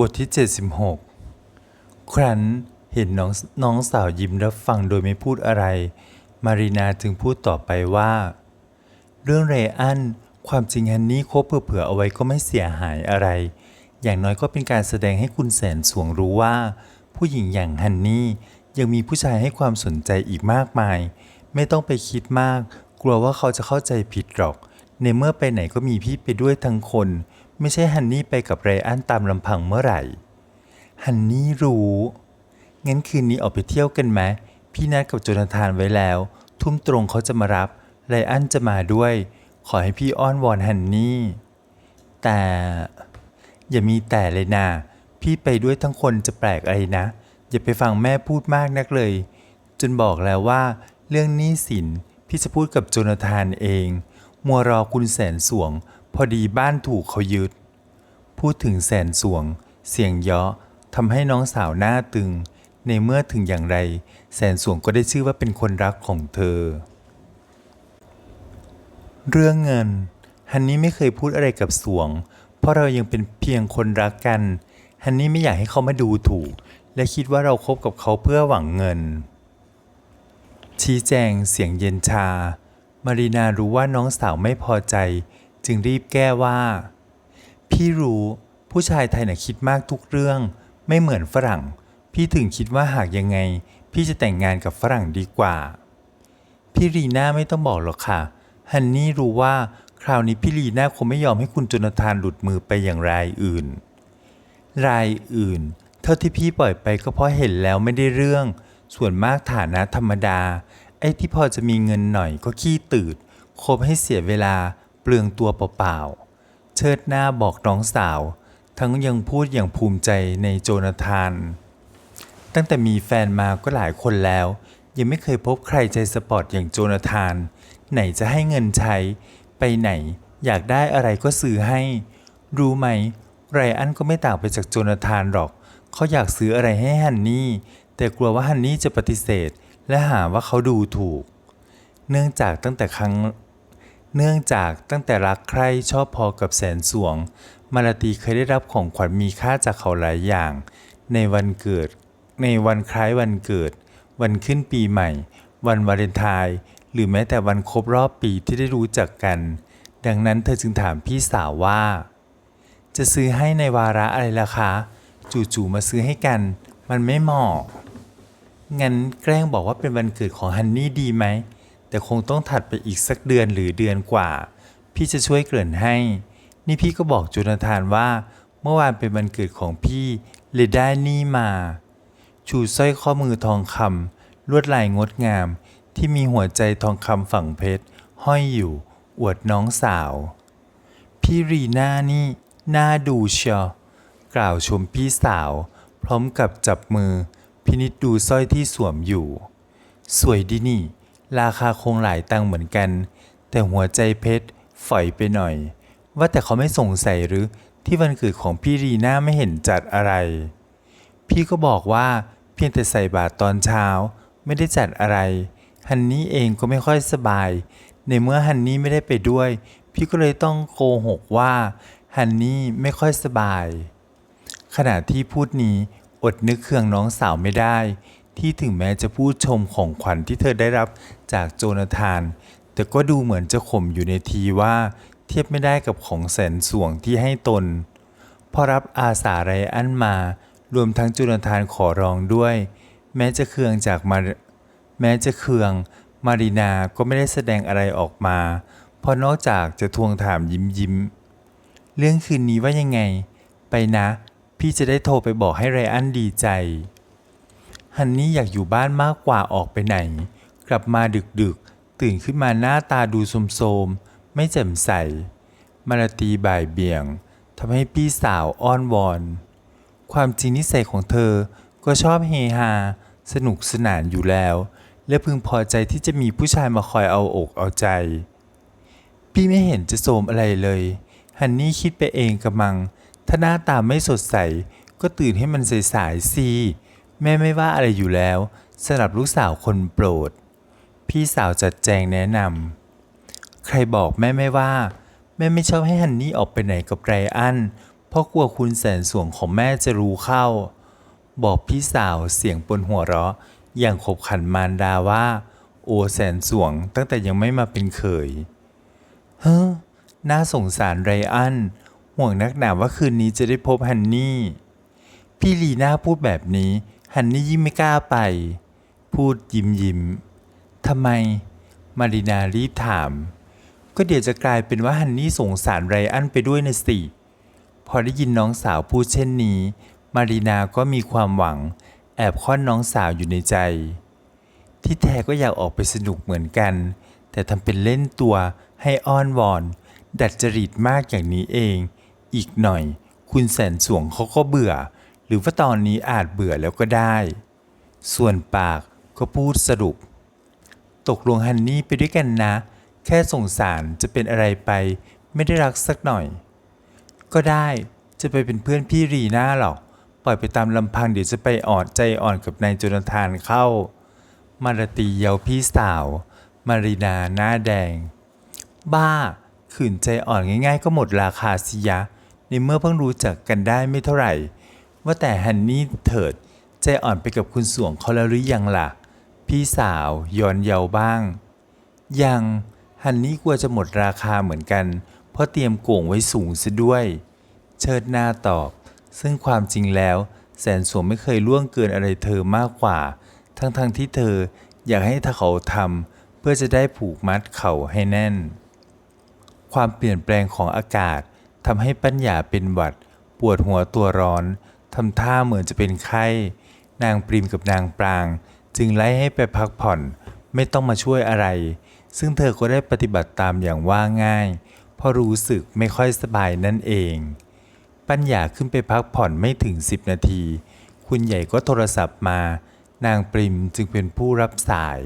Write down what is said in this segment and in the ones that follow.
บทที่ 76 ครั้นเห็นน้องน้องสาวยิ้มรับฟังโดยไม่พูดอะไร มารีนาจึงพูดต่อไปว่า เรื่องเรอันความจริงฮันนี่คบเผื่อๆเอาไว้ก็ไม่เสียหายอะไร อย่างน้อยก็เป็นการแสดงให้คุณแสนสวงรู้ว่า ผู้หญิงอย่างฮันนี่ยังมีผู้ชายให้ความสนใจอีกมากมาย ไม่ต้องไปคิดมาก กลัวว่าเขาจะเข้าใจผิดหรอก ในเมื่อไปไหนก็มีพี่ไปด้วยทั้งคน ไม่ใช่ฮันนี่ไปกับไรอันตามลำพังเมื่อไหร่ ฮันนี่รู้ งั้นคืนนี้ออกไปเที่ยวกันไหม พี่นัดกับโจนาธานไว้แล้ว ทุ่มตรงเขาจะมารับ ไรอันจะมาด้วย ขอให้พี่อ้อนวอนฮันนี่ แต่ อย่ามีแต่เลยนะ พี่ไปด้วยทั้งคนจะแปลกอะไรนะ อย่าไปฟังแม่พูดมากนักเลย จนบอกแล้วว่า เรื่องหนี้สินพี่จะพูดกับโจนาธานเอง มัวรอคุณแสนสวง พอดีบ้านถูกเขายึด พูดถึงแสนสวง เสียงเยาะทำให้น้องสาวหน้าตึง ในเมื่อถึงอย่างไร แสนสวงก็ได้ชื่อว่าเป็นคนรักของเธอ เรื่องเงิน ฮันนี่ไม่เคยพูดอะไรกับสวง เพราะเรายังเป็นเพียงคนรักกัน ฮันนี่ไม่อยากให้เขามาดูถูก และคิดว่าเราคบกับเขาเพื่อหวังเงิน ชี้แจงเสียงเย็นชา มารีนารู้ว่าน้องสาวไม่พอใจ จึงรีบแก้ว่า พี่รู้ผู้ชายไทยน่ะคิดมากทุกเรื่อง ไม่เหมือนฝรั่ง พี่ถึงคิดว่าหากยังไง พี่จะแต่งงานกับฝรั่งดีกว่า พี่รีน่าไม่ต้องบอกหรอกค่ะ ฮันนี่รู้ว่าคราวนี้พี่ลีน่าคงไม่ยอมให้คุณจนาธานหลุดมือไปอย่างรายอื่น รายอื่น เท่าที่พี่ปล่อยไปก็เพราะเห็นแล้วไม่ได้เรื่อง ส่วนมากฐานะธรรมดา ไอ้ที่พอจะมีเงินหน่อยก็ขี้ตืดคบให้เสียเวลา เปลืองตัวเปล่าๆ เชิดหน้าบอกน้องสาว ทั้งยังพูดอย่างภูมิใจในโจนาธาน ตั้งแต่มีแฟนมาก็หลายคนแล้ว ยังไม่เคยพบใครใจสปอร์ตอย่างโจนาธาน ไหนจะให้เงินใช้ ไปไหน อยากได้อะไรก็ซื้อให้ รู้ไหม ไรอันก็ไม่ต่างไปจากโจนาธานหรอก เขาอยากซื้ออะไรให้ฮันนี่ แต่กลัวว่าฮันนี่จะปฏิเสธ และหาว่าเขาดูถูก เนื่องจากตั้งแต่ครั้ง เนื่องจากตั้งแต่รักใคร่ชอบพอกับแสนสวง มาลาตีเคยได้รับของขวัญมีค่าจากเขาหลายอย่าง ในวันเกิด ในวันคล้ายวันเกิด วันขึ้นปีใหม่ วันวาเลนไทน์หรือแม้แต่วันครบรอบปีที่ได้รู้จักกัน ดังนั้นเธอจึงถามพี่สาวว่า จะซื้อให้ในวาระอะไรล่ะคะ จู่ๆมาซื้อให้กัน มันไม่เหมาะงั้นแกล้งบอกว่าเป็นวันเกิดของฮันนี่ดีไหม แต่คงต้องถัดไปอีกสักเดือนหรือเดือนกว่า พี่จะช่วยเกริ่นให้ นี่พี่ก็บอกโจนาธานว่า เมื่อวานเป็นวันเกิดของพี่เลยได้นี่มา ชูสร้อยข้อมือทองคำลวดลายงดงาม ที่มีหัวใจทองคำฝังเพชร ห้อยอยู่ อวดน้องสาว พี่รีน่านี่น่าดูเชียวกล่าวชมพี่สาว พร้อมกับจับมือ พินิจดูสร้อยที่สวมอยู่ สวยดีนี่ ราคาคงหลายตังค์เหมือนกัน แต่หัวใจเพชรฝอยไปหน่อย ว่าแต่เขาไม่สงสัยหรือที่วันเกิดของพี่รีน่าไม่เห็นจัดอะไร พี่ก็บอกว่าเพียงแต่ใส่บาตรตอนเช้าไม่ได้จัดอะไร ฮันนี่เองก็ไม่ค่อยสบาย ในเมื่อฮันนี่ไม่ได้ไปด้วย พี่ก็เลยต้องโกหกว่าฮันนี่ไม่ค่อยสบาย ขณะที่พูดนี้อดนึกเคืองน้องสาวไม่ได้ ที่ถึงแม้จะพูดชมของขวัญที่เธอได้รับจากโจนาธาน แต่ก็ดูเหมือนจะข่มอยู่ในทีว่า เทียบไม่ได้กับของแสนสวงที่ให้ตน พอรับอาสาไรอันมา รวมทั้งจุลธานขอร้องด้วย แม้จะเคืองจากมาแม้จะเคือง มารีนาก็ไม่ได้แสดงอะไรออกมา เพราะนอกจากจะทวงถามยิ้มยิ้ม เรื่องคืนนี้ว่ายังไง ไปนะ พี่จะได้โทรไปบอกให้ไรอันดีใจ ฮันนี่อยากอยู่บ้านมากกว่าออกไปไหน กลับมาดึกๆ ตื่นขึ้นมาหน้าตาดูโทมๆ ไม่แจ่มใส มาลาตีบ่ายเบี่ยงทำให้พี่สาวอ้อนวอน ความจริงนิสัยของเธอก็ชอบเฮฮา สนุกสนานอยู่แล้ว และพึงพอใจที่จะมีผู้ชายมาคอยเอาอกเอาใจ พี่ไม่เห็นจะโสมอะไรเลย ฮันนี่คิดไปเองกระมัง ถ้าหน้าตาไม่สดใส ก็ตื่นให้มันใสๆสิ แม่ไม่ว่าอะไรอยู่แล้วสำหรับลูกสาวคนโปรด พี่สาวจัดแจงแนะนำใครบอกแม่ไม่ว่า แม่ไม่ชอบให้ฮันนี่ออกไปไหนกับไรอันเพราะกลัวคุณแสนสวงของแม่จะรู้เข้า บอกพี่สาวเสียงปนหัวเราะ อย่างขบขันมารดาว่า โอแสนสวงตั้งแต่ยังไม่มาเป็นเขยเฮ้อน่าสงสารไรอันห่วงนักหนาว่าคืนนี้จะได้พบฮันนี่ พี่ลีน่าพูดแบบนี้ ฮันนี่ยิ่งไม่กล้าไป พูดยิ้มยิ้มทำไม มารินารีบถาม ก็เดี๋ยวจะกลายเป็นว่าฮันนี่สงสารไรอันไปด้วยนะสิ พอได้ยินน้องสาวพูดเช่นนี้ มารินาก็มีความหวัง แอบค่อนน้องสาวอยู่ในใจ ที่แท้ก็อยากออกไปสนุกเหมือนกัน แต่ทำเป็นเล่นตัวให้อ้อนวอน ดัดจริตมากอย่างนี้เอง อีกหน่อย คุณแสนสวงเขาก็เบื่อ หรือว่าตอนนี้อาจเบื่อแล้วก็ได้ ส่วนปากก็พูดสรุป ตกลงฮันนี่ไปด้วยกันนะ แค่สงสารจะเป็นอะไรไป ไม่ได้รักสักหน่อย ก็ได้จะไปเป็นเพื่อนพี่รีน่าหรอก ปล่อยไปตามลำพังเดี๋ยวจะไปอ่อนใจอ่อนกับนายจนาธานเข้า มาราตีเยาพี่สาว มารีนาหน้าแดง บ้าขืนใจอ่อนง่าย ๆ ก็หมดราคาสิยะ ในเมื่อเพิ่งรู้จักกันได้ไม่เท่าไหร่ ว่าแต่ฮันนี่เถิด ใจอ่อนไปกับคุณสวงเขาแล้วหรือยังล่ะ พี่สาวย้อนเยาบ้าง ยังฮันนี่กลัวจะหมดราคาเหมือนกัน เพราะเตรียมโก่งไว้สูงซะด้วย เชิดหน้าตอบ ซึ่งความจริงแล้ว แสนสวงไม่เคยล่วงเกินอะไรเธอมากกว่า ทั้งๆทที่เธออยากให้เขาทำเพื่อจะได้ผูกมัดเขาให้แน่น ความเปลี่ยนแปลงของอากาศทำให้ปัญญาเป็นหวัด ปวดหัวตัวร้อน ทำท่าเหมือนจะเป็นไข้ นางปริมกับนางปราง จึงไล่ให้ไปพักผ่อน ไม่ต้องมาช่วยอะไร ซึ่งเธอก็ได้ปฏิบัติตามอย่างว่าง่าย เพราะรู้สึกไม่ค่อยสบายนั่นเอง ปัญญาขึ้นไปพักผ่อนไม่ถึง 10 นาที คุณใหญ่ก็โทรศัพท์มา นางปริมจึงเป็นผู้รับสาย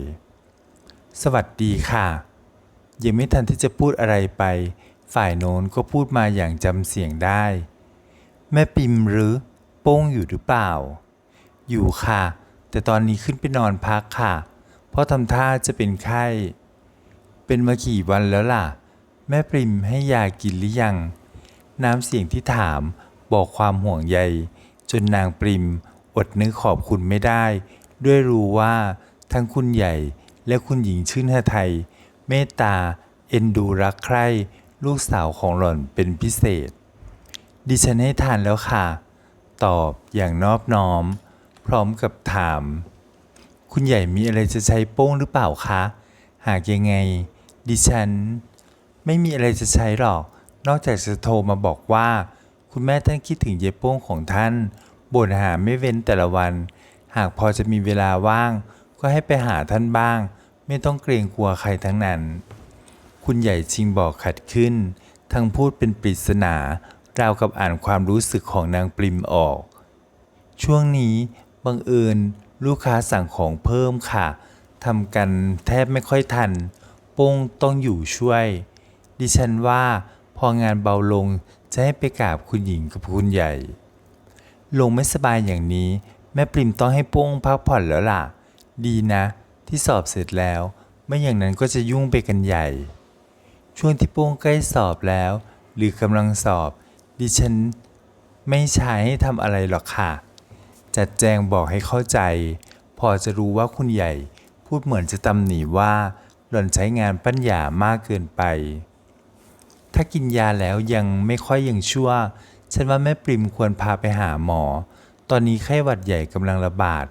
สวัสดีค่ะ ยังไม่ทันที่จะพูดอะไรไป ฝ่ายโน้นก็พูดมาอย่างจำเสียงได้ แม่ปิมหรือ ป้งอยู่หรือเปล่า อยู่ค่ะ แต่ตอนนี้ขึ้นไปนอนพักค่ะ เพราะทำท่าจะเป็นไข้ เป็นมากี่วันแล้วล่ะ แม่ปริมให้ยากินหรือยัง น้ำเสียงที่ถามบอกความห่วงใย จนนางปริมอดนึกขอบคุณไม่ได้ ด้วยรู้ว่าทั้งคุณใหญ่และคุณหญิงชื่นหไทย เมตตา เอ็นดูรักใคร่ ลูกสาวของหล่อนเป็นพิเศษ ดิฉันให้ทานแล้วค่ะ ตอบอย่างนอบน้อม พร้อมกับถาม คุณใหญ่มีอะไรจะใช้โป้งหรือเปล่าคะ หากยังไง ดิฉัน ไม่มีอะไรจะใช้หรอก นอกจากจะโทรมาบอกว่า คุณแม่ท่านคิดถึงเย็บโป้งของท่านบ่นหาไม่เว้นแต่ละวัน หากพอจะมีเวลาว่าง ก็ให้ไปหาท่านบ้าง ไม่ต้องเกรงกลัวใครทั้งนั้น คุณใหญ่ชิงบอกขัดขึ้น ทั้งพูดเป็นปริศนา ราวกับอ่านความรู้สึกของนางปริมออก ช่วงนี้บังเอิญลูกค้าสั่งของเพิ่มค่ะทำกันแทบไม่ค่อยทัน ป้งต้องอยู่ช่วย ดิฉันว่าพองานเบาลงจะให้ไปกราบคุณหญิงกับคุณใหญ่ ลงไม่สบายอย่างนี้แม่ปริมต้องให้ป้งพักผ่อนแล้วล่ะ ดีนะ ที่สอบเสร็จแล้ว ไม่อย่างนั้นก็จะยุ่งไปกันใหญ่ ช่วงที่ป้งใกล้สอบแล้ว หรือกำลังสอบ ดิฉันไม่ใช้ให้ทำอะไรหรอกค่ะ จัดแจงบอกให้เข้าใจ พอจะรู้ว่าคุณใหญ่พูดเหมือนจะตำหนิว่า หล่อนใช้งานปัญญามากเกินไป ถ้ากินยาแล้วยังไม่ค่อยยังชั่ว ฉันว่าแม่ปริมควรพาไปหาหมอ ตอนนี้ไข้หวัดใหญ่กำลังระบาด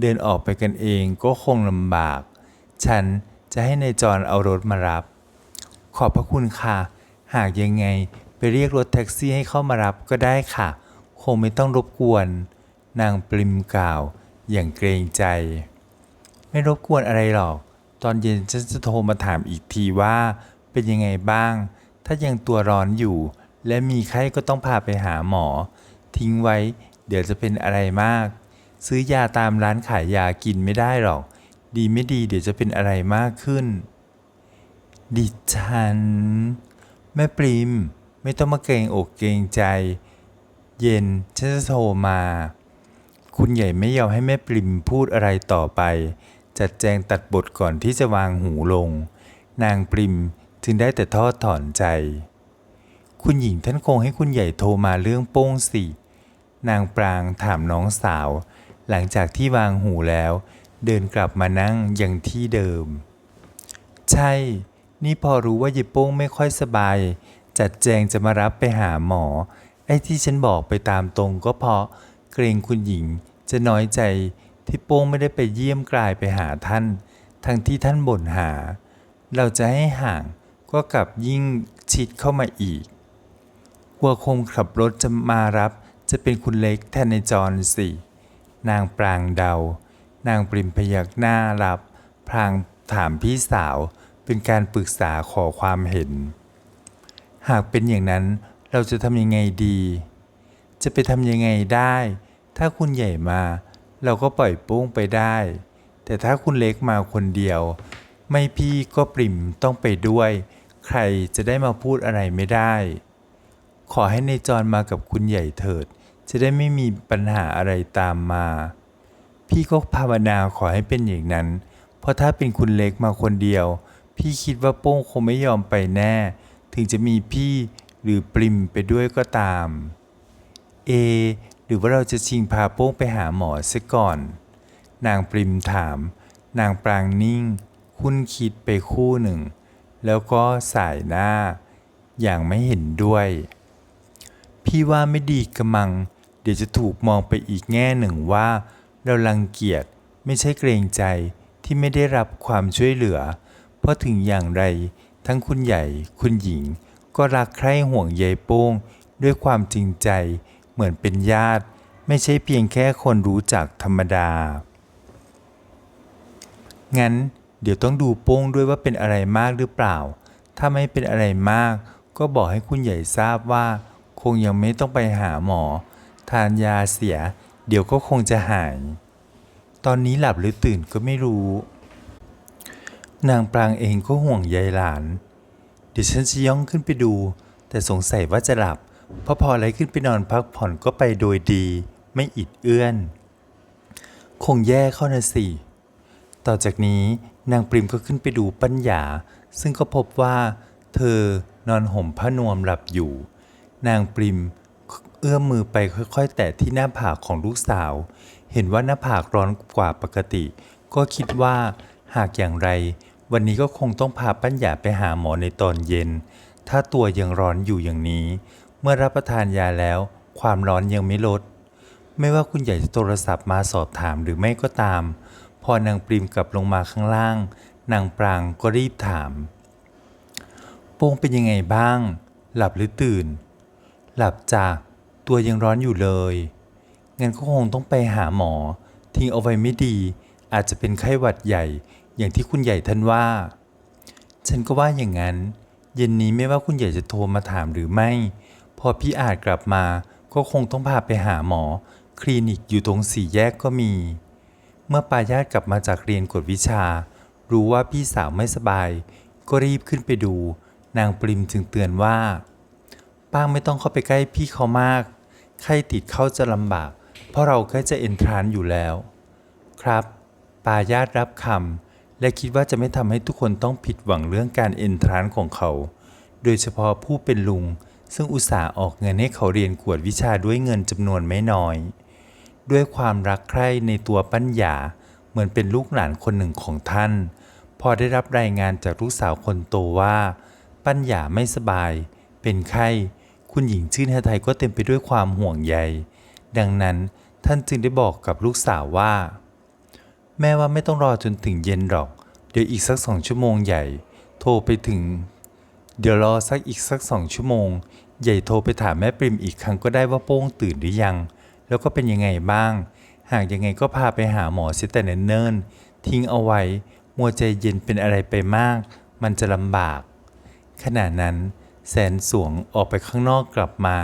เดินออกไปกันเองก็คงลำบาก ฉันจะให้ในายจรเอารถมารับ ขอบพระคุณค่ะ หากยังไง ไปเรียกรถแท็กซี่ให้เข้ามารับก็ได้ค่ะ คงไม่ต้องรบกวน นางปริมกล่าว อย่างเกรงใจ ไม่รบกวนอะไรหรอก ตอนเย็นฉันจะโทรมาถามอีกทีว่า เป็นยังไงบ้าง ถ้ายังตัวร้อนอยู่ และมีไข้ก็ต้องพาไปหาหมอ ทิ้งไว้ เดี๋ยวจะเป็นอะไรมาก ซื้อยาตามร้านขายยากินไม่ได้หรอก ดีไม่ดีเดี๋ยวจะเป็นอะไรมากขึ้น ดิฉัน แม่ปริม ไม่ต้องมาเกรงอกเกรงใจ เย็นฉันจะโทรมา คุณใหญ่ไม่ยอมให้แม่ปริมพูดอะไรต่อไป จัดแจงตัดบทก่อนที่จะวางหูลง นางปริมจึงได้แต่ทอดถอนใจ คุณหญิงท่านคงให้คุณใหญ่โทรมาเรื่องโป้งสิ นางปรางถามน้องสาว หลังจากที่วางหูแล้ว เดินกลับมานั่งยังที่เดิม ใช่ นี่พอรู้ว่ายายโป้งไม่ค่อยสบาย จัดแจงจะมารับไปหาหมอ ไอ้ที่ฉันบอกไปตามตรงก็เพราะเกรงคุณหญิงจะน้อยใจที่โป้งไม่ได้ไปเยี่ยมกลายไปหาท่าน ทั้งที่ท่านบ่นหา เราจะให้ห่างก็กลับยิ่งชิดเข้ามาอีกกลัวคงขับรถจะมารับจะเป็นคุณเล็กแทนในจรสิ นางปรางเดา นางปริมพยักหน้ารับพลางถามพี่สาวเป็นการปรึกษาขอความเห็น หากเป็นอย่างนั้นเราจะทำยังไงดี จะไปทำยังไงได้ ถ้าคุณใหญ่มา เราก็ปล่อยโป้งไปได้ แต่ถ้าคุณเล็กมาคนเดียว ไม่พี่ก็ปริมต้องไปด้วย ใครจะได้มาพูดอะไรไม่ได้ ขอให้ในจรมากับคุณใหญ่เถิด จะได้ไม่มีปัญหาอะไรตามมา พี่ก็ภาวนาขอให้เป็นอย่างนั้น เพราะถ้าเป็นคุณเล็กมาคนเดียว พี่คิดว่าโป้งคงไม่ยอมไปแน่ ถึงจะมีพี่หรือปริมไปด้วยก็ตาม เอ หรือว่าเราจะชิงพาโป้งไปหาหมอซะก่อน นางปริมถาม นางปรางนิ่ง คุ้นคิดไปคู่หนึ่ง แล้วก็สายหน้า อย่างไม่เห็นด้วย พี่ว่าไม่ดีกระมัง เดี๋ยวจะถูกมองไปอีกแง่หนึ่งว่า เรารังเกียจไม่ใช่เกรงใจที่ไม่ได้รับความช่วยเหลือ เพราะถึงอย่างไร ทั้งคุณใหญ่ คุณหญิง ก็รักใคร่ห่วงใยโป้ง ด้วยความจริงใจ เหมือนเป็นญาติ ไม่ใช่เพียงแค่คนรู้จักธรรมดา งั้นเดี๋ยวต้องดูโป้งด้วยว่าเป็นอะไรมากหรือเปล่า ถ้าไม่เป็นอะไรมาก ก็บอกให้คุณใหญ่ทราบว่า คงยังไม่ต้องไปหาหมอ ทานยาเสีย เดี๋ยวก็คงจะหาย ตอนนี้หลับหรือตื่นก็ไม่รู้ นางปรางเองก็ห่วงใยหลานเดี๋ยวฉันจะย่องขึ้นไปดู แต่สงสัยว่าจะหลับ เพราะพออะไรขึ้นไปนอนพักผ่อนก็ไปโดยดี ไม่อิดเอื้อน คงแย่เข้านะสิ ต่อจากนี้นางปริมก็ขึ้นไปดูปัญญา ซึ่งก็พบว่า เธอนอนห่มผ้านวมหลับอยู่ นางปริมเอื้อมมือไปค่อยๆ แตะที่หน้าผากของลูกสาว เห็นว่าหน้าผากร้อนกว่าปกติ ก็คิดว่าหากอย่างไร วันนี้ก็คงต้องพาปัญญาไปหาหมอในตอนเย็น ถ้าตัวยังร้อนอยู่อย่างนี้ เมื่อรับประทานยาแล้ว ความร้อนยังไม่ลด ไม่ว่าคุณใหญ่จะโทรศัพท์มาสอบถามหรือไม่ก็ตาม พอนางปริมกลับลงมาข้างล่าง นางปรางก็รีบถามโป้งเป็นยังไงบ้าง หลับหรือตื่น หลับจากตัวยังร้อนอยู่เลยงั้นก็คงต้องไปหาหมอ ทิ้งเอาไว้ไม่ดี อาจจะเป็นไข้หวัดใหญ่อย่างที่คุณใหญ่ท่านว่า ฉันก็ว่าอย่างนั้น เย็นนี้ไม่ว่าคุณใหญ่จะโทรมาถามหรือไม่ พอพี่อาจกลับมาก็คงต้องพาไปหาหมอ คลินิกอยู่ตรงสี่แยกก็มี เมื่อปายาตกลับมาจากเรียนกดวิชา รู้ว่าพี่สาวไม่สบาย ก็รีบขึ้นไปดู นางปริมจึงเตือนว่า ป้าไม่ต้องเข้าไปใกล้พี่เขามาก ไข้ติดเข้าจะลำบาก เพราะเราใกล้จะเอนทรานอยู่แล้ว ครับ ปายาตรับคำ และคิดว่าจะไม่ทำให้ทุกคนต้องผิดหวังเรื่องการเอนทรานซ์ของเขา โดยเฉพาะผู้เป็นลุง ซึ่งอุตส่าห์ออกเงินให้เขาเรียนกวดวิชาด้วยเงินจำนวนไม่น้อย ด้วยความรักใคร่ในตัวปัญญาเหมือนเป็นลูกหลานคนหนึ่งของท่าน พอได้รับรายงานจากลูกสาวคนโตว่า ปัญญาไม่สบาย เป็นไข้ คุณหญิงชื่นหทัยก็เต็มไปด้วยความห่วงใย ดังนั้นท่านจึงได้บอกกับลูกสาวว่า แม่ว่าไม่ต้องรอจนถึงเย็นหรอก เดี๋ยวอีกสักสองชั่วโมงใหญ่ โทรไปถึง เดี๋ยวรอสักอีกสักสองชั่วโมง ใหญ่โทรไปถามแม่ปริมอีกครั้งก็ได้ว่าโป้งตื่นหรือยัง แล้วก็เป็นยังไงบ้าง หากยังไงก็พาไปหาหมอเสียแต่เนิ่นๆทิ้งเอาไว้ มัวใจเย็นเป็นอะไรไปมาก มันจะลำบาก ขณะนั้น แสนสวงออกไปข้างนอกกลับมา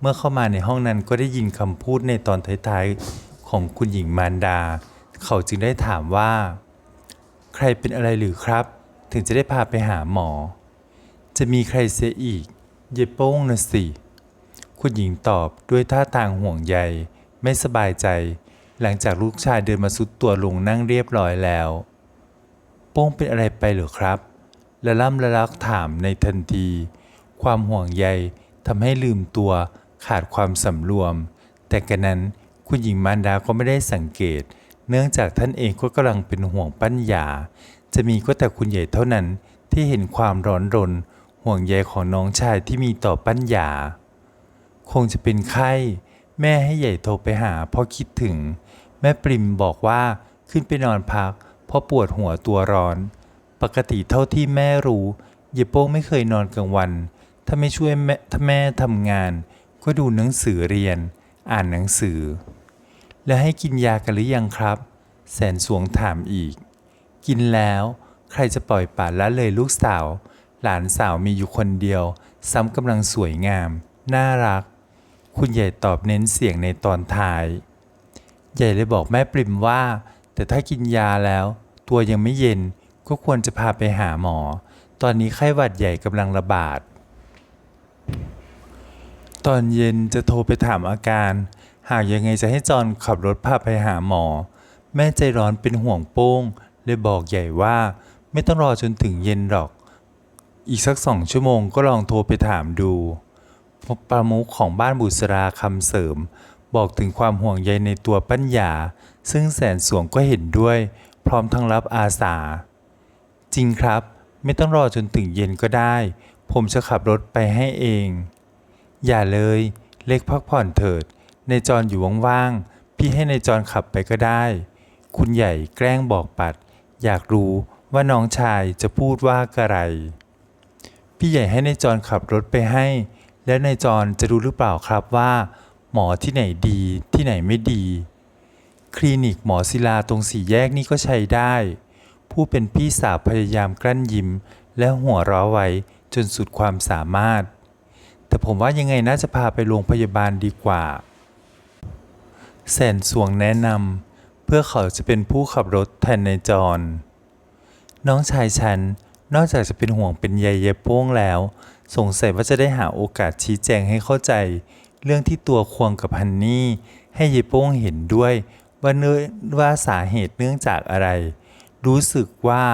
เมื่อเข้ามาในห้องนั้นก็ได้ยินคำพูดในตอนท้ายๆของคุณหญิงมารดา เขาจึงได้ถามว่า ใครเป็นอะไรหรือครับ ถึงจะได้พาไปหาหมอ จะมีใครเสียอีก เยโป้งนะสิ คุณหญิงตอบด้วยท่าทางห่วงใย ไม่สบายใจ หลังจากลูกชายเดินมาสุดตัวลงนั่งเรียบร้อยแล้ว โป้งเป็นอะไรไปหรือครับละล่ำละลักถามในทันที ความห่วงใยทำให้ลืมตัวขาดความสำรวม แต่กันนั้นคุณหญิงมารดาก็ไม่ได้สังเกต เนื่องจากท่านเองก็กำลังเป็นห่วงปัญญา จะมีก็แต่คุณใหญ่เท่านั้นที่เห็นความร้อนรน ห่วงใยของน้องชายที่มีต่อปัญญา คงจะเป็นไข้ แม่ให้ใหญ่โทรไปหาเพราะคิดถึง แม่ปริมบอกว่าขึ้นไปนอนพัก เพราะปวดหัวตัวร้อน ปกติเท่าที่แม่รู้เยโป้งไม่เคยนอนกลางวัน ถ้าไม่ช่วยแม่ถ้าแม่ทำงาน ก็ดูหนังสือเรียน อ่านหนังสือ แล้วให้กินยากันหรือยังครับ แสนสวงถามอีก กินแล้วใครจะปล่อยป่าละเลยลูกสาว หลานสาวมีอยู่คนเดียว ซ้ำกำลังสวยงาม น่ารัก คุณใหญ่ตอบเน้นเสียงในตอนท้าย ใหญ่เลยบอกแม่ปริมว่า แต่ถ้ากินยาแล้ว ตัวยังไม่เย็นก็ควรจะพาไปหาหมอ ตอนนี้ไข้หวัดใหญ่กำลังระบาด ตอนเย็นจะโทรไปถามอาการ หากยังไงจะให้จอนขับรถพาไปหาหมอ แม่ใจร้อนเป็นห่วงโป้งเลยบอกใหญ่ว่า ไม่ต้องรอจนถึงเย็นหรอก อีกสักสองชั่วโมงก็ลองโทรไปถามดูประมุขของบ้านบุษราคำเสริม บอกถึงความห่วงใยในตัวปัญญา ซึ่งแสนสวงก็เห็นด้วย พร้อมทั้งรับอาสา จริงครับ ไม่ต้องรอจนถึงเย็นก็ได้ ผมจะขับรถไปให้เอง อย่าเลย เล็กพักผ่อนเถิด ในจรอยู่ว่างๆ พี่ให้ในจรขับไปก็ได้ คุณใหญ่แกล้งบอกปัด อยากรู้ว่าน้องชายจะพูดว่าอะไร พี่ใหญ่ให้ในายจรขับรถไปให้ แล้วในายจรจะรู้หรือเปล่าครับว่า หมอที่ไหนดีที่ไหนไม่ดี คลินิกหมอศิลาตรงสี่แยกนี่ก็ใช้ได้ ผู้เป็นพี่สาวพยายามกลั้นยิ้ม และหัวเราะไว้จนสุดความสามารถ แต่ผมว่ายังไงน่าจะพาไปโรงพยาบาลดีกว่า แสนสวงแนะนำเพื่อเขาจะเป็นผู้ขับรถแทนในจร น้องชายฉันนอกจากจะเป็นห่วงเป็นใยเยโป้งแล้ว สงสัยว่าจะได้หาโอกาสชี้แจงให้เข้าใจ เรื่องที่ตัวควงกับฮันนี่ให้เยโป้งเห็นด้วย ว่าเนื่อว่าสาเหตุเนื่องจากอะไร รู้สึกว่า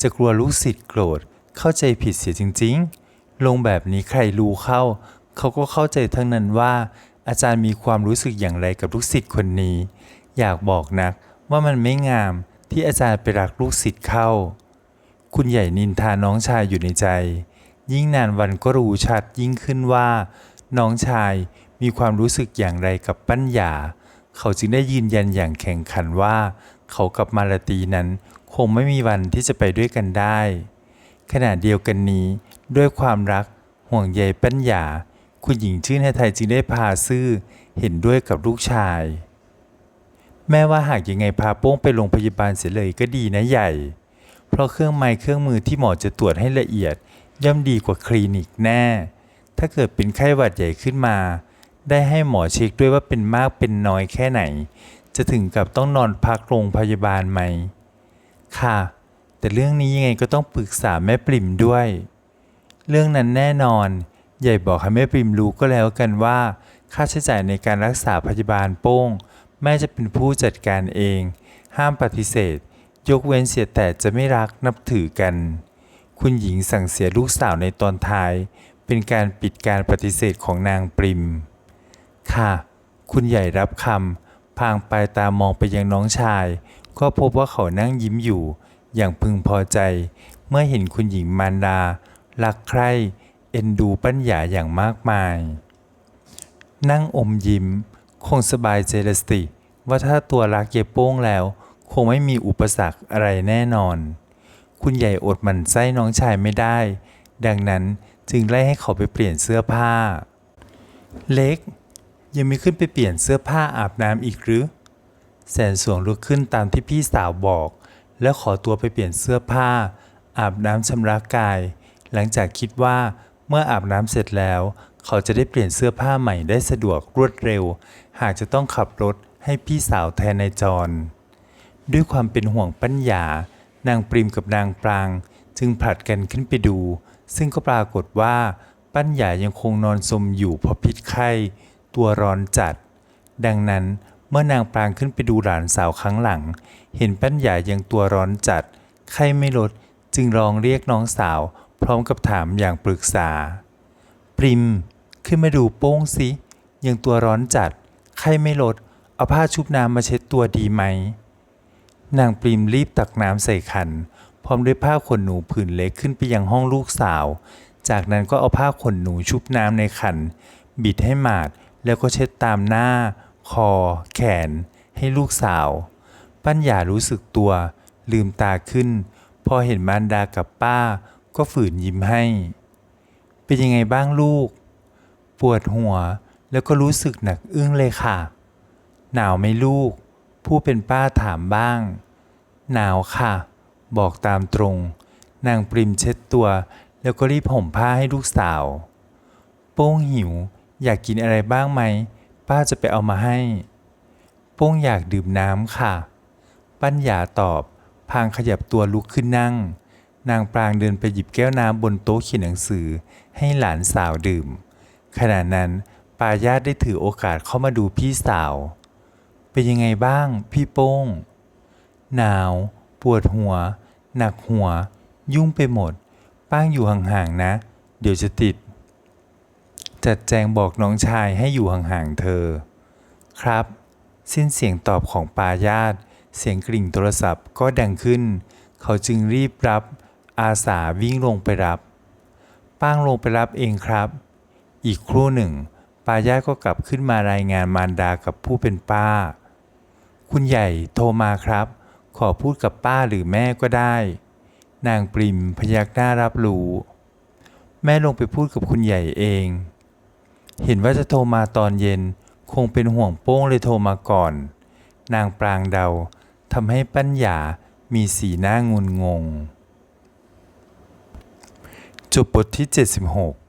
จะกลัวลูกศิษย์โกรธเข้าใจผิดเสียจริง ๆ ลงแบบนี้ใครรู้เข้า เขาก็เข้าใจทั้งนั้นว่า อาจารย์มีความรู้สึกอย่างไรกับลูกศิษย์คนนี้ อยากบอกนักว่ามันไม่งามที่อาจารย์ไปรักลูกศิษย์เข้า คุณใหญ่นินทาน้องชายอยู่ในใจ ยิ่งนานวันก็รู้ชัดยิ่งขึ้นว่า น้องชายมีความรู้สึกอย่างไรกับปัญญา เขาจึงได้ยืนยันอย่างแข่งขันว่า เขากับมาลาตีนั้นคงไม่มีวันที่จะไปด้วยกันได้ ขณะเดียวกันนี้ ด้วยความรักห่วงใยปัญญา คุณหญิงชื่นไทยจึงได้พาซื่อเห็นด้วยกับลูกชาย แม่ว่าหากยังไงพาโป้งไปโรงพยาบาลเสียเลยก็ดีนะใหญ่ เพราะเครื่องไม้เครื่องมือที่หมอจะตรวจให้ละเอียด ย่อมดีกว่าคลินิกแน่ ถ้าเกิดเป็นไข้หวัดใหญ่ขึ้นมา ได้ให้หมอเช็คด้วยว่าเป็นมากเป็นน้อยแค่ไหน จะถึงกับต้องนอนพักโรงพยาบาลไหม ค่ะ แต่เรื่องนี้ยังไงก็ต้องปรึกษาแม่ปริมด้วย เรื่องนั้นแน่นอน ใหญ่บอกให้แม่ปริมรู้ก็แล้วกันว่า ค่าใช้จ่ายในการรักษาพยาบาลโป้ง แม่จะเป็นผู้จัดการเอง ห้ามปฏิเสธ ยกเว้นเสียแต่จะไม่รักนับถือกัน คุณหญิงสั่งเสียลูกสาวในตอนท้าย เป็นการปิดการปฏิเสธของนางปริม ค่ะ คุณใหญ่รับคำพางปลายตามองไปยังน้องชาย ก็พบว่าเขานั่งยิ้มอยู่ อย่างพึงพอใจ เมื่อเห็นคุณหญิงมารดารักใคร่ เอ็นดูปัญญาอย่างมากมาย นั่งอมยิ้ม คงสบายใจละสิว่าถ้าตัวรักเยโป้งแล้ว คงไม่มีอุปสรรคอะไรแน่นอน คุณใหญ่อดหมั่นไส้น้องชายไม่ได้ ดังนั้นจึงไล่ให้เขาไปเปลี่ยนเสื้อผ้า เล็ก ยังไม่ขึ้นไปเปลี่ยนเสื้อผ้าอาบน้ำอีกหรือ แสนสวงลุกขึ้นตามที่พี่สาวบอก แล้วขอตัวไปเปลี่ยนเสื้อผ้า อาบน้ำชำระกาย หลังจากคิดว่า เมื่ออาบน้ำเสร็จแล้ว เขาจะได้เปลี่ยนเสื้อผ้าใหม่ได้สะดวกรวดเร็ว หากจะต้องขับรถให้พี่สาวแทนนายจร ด้วยความเป็นห่วงปัญญานางปริมกับนางปราง จึงผลัดกันขึ้นไปดู ซึ่งก็ปรากฏว่าปัญญายังคงนอนสมอยู่เพราะพิษไข้ ตัวร้อนจัด ดังนั้นเมื่อนางปรางขึ้นไปดูหลานสาวครั้งหลัง เห็นปัญญายังตัวร้อนจัด ไข้ไม่ลดจึงร้องเรียกน้องสาว พร้อมกับถามอย่างปรึกษาปริม ขึ้นมาดูโป้งสิยังตัวร้อนจัด ไข้ไม่ลด เอาผ้าชุบน้ำมาเช็ดตัวดีไหม นางปริมรีบตักน้ำใส่ขัน พร้อมด้วยผ้าขนหนูผืนเล็กขึ้นไปยังห้องลูกสาว จากนั้นก็เอาผ้าขนหนูชุบน้ำในขัน บิดให้หมาดแล้วก็เช็ดตามหน้า คอ แขน ให้ลูกสาว ปัญญารู้สึกตัว ลืมตาขึ้น พอเห็นมารดากับป้า ก็ฝืนยิ้มให้ เป็นยังไงบ้างลูก ปวดหัวแล้วก็รู้สึกหนักอึ้งเลยค่ะ หนาวไหมลูก ผู้เป็นป้าถามบ้าง หนาวค่ะ บอกตามตรง นางปริมเช็ดตัว แล้วก็รีบห่มผ้าให้ลูกสาว โป้งหิว อยากกินอะไรบ้างไหม ป้าจะไปเอามาให้ โป้งอยากดื่มน้ำค่ะ ปัญญาตอบ พางขยับตัวลุกขึ้นนั่ง นางปรางเดินไปหยิบแก้วน้ำบนโต๊ะเขียนหนังสือ ให้หลานสาวดื่ม ขณะนั้นปายาตได้ถือโอกาสเข้ามาดูพี่สาว เป็นยังไงบ้างพี่โป้ง หนาว ปวดหัว หนักหัว ยุ่งไปหมด ป้างอยู่ห่างๆนะ เดี๋ยวจะติด จัดแจงบอกน้องชายให้อยู่ห่างๆเธอ ครับ สิ้นเสียงตอบของปายาตเสียงกริ่งโทรศัพท์ก็ดังขึ้น เขาจึงรีบรับ อาสาวิ่งลงไปรับ ป้างลงไปรับเองครับ อีกครู่หนึ่งป้ายาก็กลับขึ้นมารายงานมารดากับผู้เป็นป้า คุณใหญ่โทรมาครับ ขอพูดกับป้าหรือแม่ก็ได้ นางปริมพยักหน้ารับรู้ แม่ลงไปพูดกับคุณใหญ่เอง เห็นว่าจะโทรมาตอนเย็นคงเป็นห่วงโป้งเลยโทรมาก่อน นางปรางเดาทำให้ปัญญามีสีหน้างุนงง จบบทที่ 76